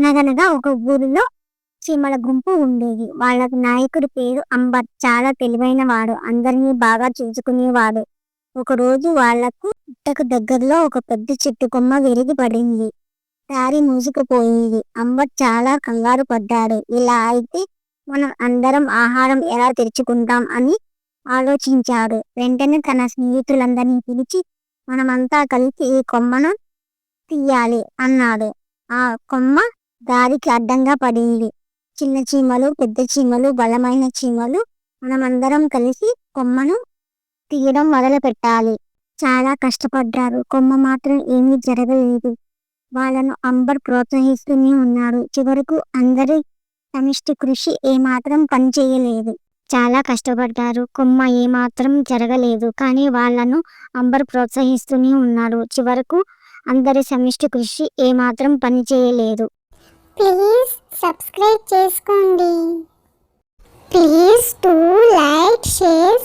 అనగనగా ఒక ఊరిలో చీమల గుంపు ఉండేది. వాళ్ళకు నాయకుడి పేరు అంబర్. చాలా తెలివైన వాడు. అందరినీ బాగా చూసుకునేవాడు. ఒక రోజు వాళ్ళకు పుట్టకు దగ్గరలో ఒక పెద్ద చెట్టు కొమ్మ విరిగి పడింది. దారి మూసుకుపోయింది. అంబర్ చాలా కంగారు పడ్డాడు. ఇలా అయితే మనం అందరం ఆహారం ఎలా తెరుచుకుంటాం అని ఆలోచించాడు. వెంటనే తన స్నేహితులందరినీ పిలిచి మనమంతా కలిసి ఈ కొమ్మను తీయాలి అన్నాడు. ఆ కొమ్మ దారికి అడ్డంగా పడింది. చిన్న చీమలు పెద్ద చీమలు బలమైన చీమలు మనమందరం కలిసి కొమ్మను తీయడం మొదలు పెట్టాలి చాలా కష్టపడ్డారు. కొమ్మ మాత్రం ఏమీ జరగలేదు. వాళ్ళను అంబర్ ప్రోత్సహిస్తూనే ఉన్నారు. చివరకు అందరి సమిష్టి కృషి ఏమాత్రం పనిచేయలేదు. చాలా కష్టపడ్డారు. కొమ్మ ఏమాత్రం జరగలేదు. కానీ వాళ్ళను అంబర్ ప్రోత్సహిస్తూనే ఉన్నారు. చివరకు అందరి సమిష్టి కృషి ఏమాత్రం పనిచేయలేదు. ప్లీజ్ సబ్స్క్రైబ్ చేసుకోండి. Please to like share